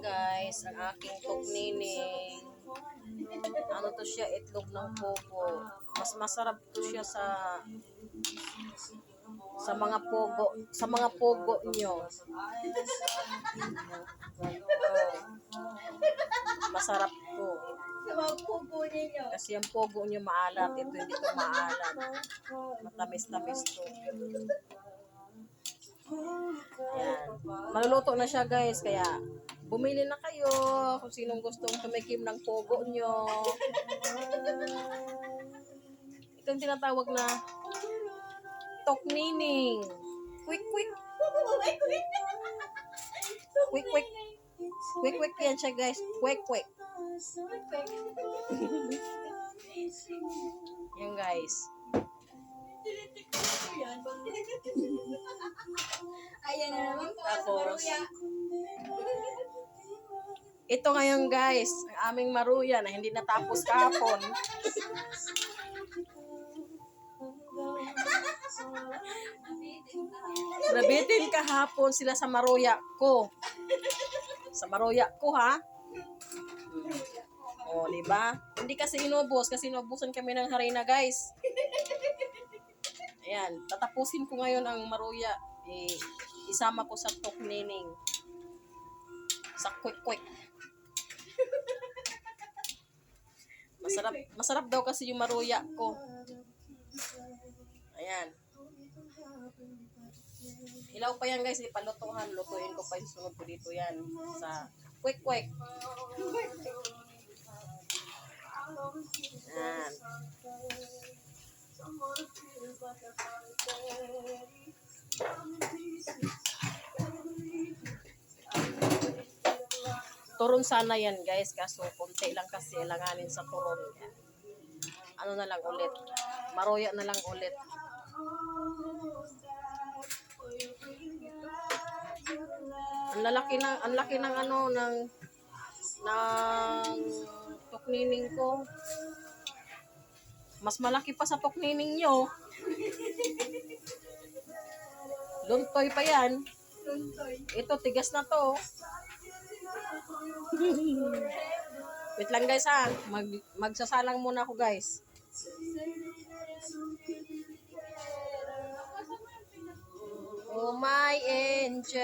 guys, ang aking tugnining. Ano to siya, itlog ng pogo. Mas masarap to siya sa sa mga pogo, sa mga pogo nyo. Masarap to. Sa mga pugo ninyo. Kasi ang pogo nyo maalat. Ito hindi to maalat. Matamis-tamis to. Ayan. Maluluto na siya guys. Kaya bumili na kayo kung sinong gustong tumikim ng pogo nyo. Ito yung tinatawag na toknining. Quick, quick. Quick, quick. Quick, quick yan siya guys. Quick, quick. Yan guys. Ayan na naman po Tapos. Ito ngayon guys, ang aming maruya na hindi natapos kahapon. Nabitin kahapon sila sa maruya ko. Sa maruya ko ha. O, di ba? Hindi kasi inubos kasi inubusan kami ng harina guys. Ayan, tatapusin ko ngayon ang maruya. Eh, isama ko sa toknining. Sa quick-quick. Masarap, masarap daw kasi yung maruya ko. Ayan. Hilaw pa yan guys, ipalutuhan. Lutuin ko pa yung sunod ko dito yan. Sa quick quick. Ayan. Turon sana yan guys, kaso konti lang kasi langanin sa turon. Yan. Ano na lang ulit. Maruya na lang ulit. Ang lalaki na, ang laki ng ano ng ng tuknining ko. Mas malaki pa sa tuknining nyo. Luntoy pa yan. Tuntoy. Ito, tigas na to. Wait lang guys ha. Mag, magsasalang muna ako guys. Oh my angel.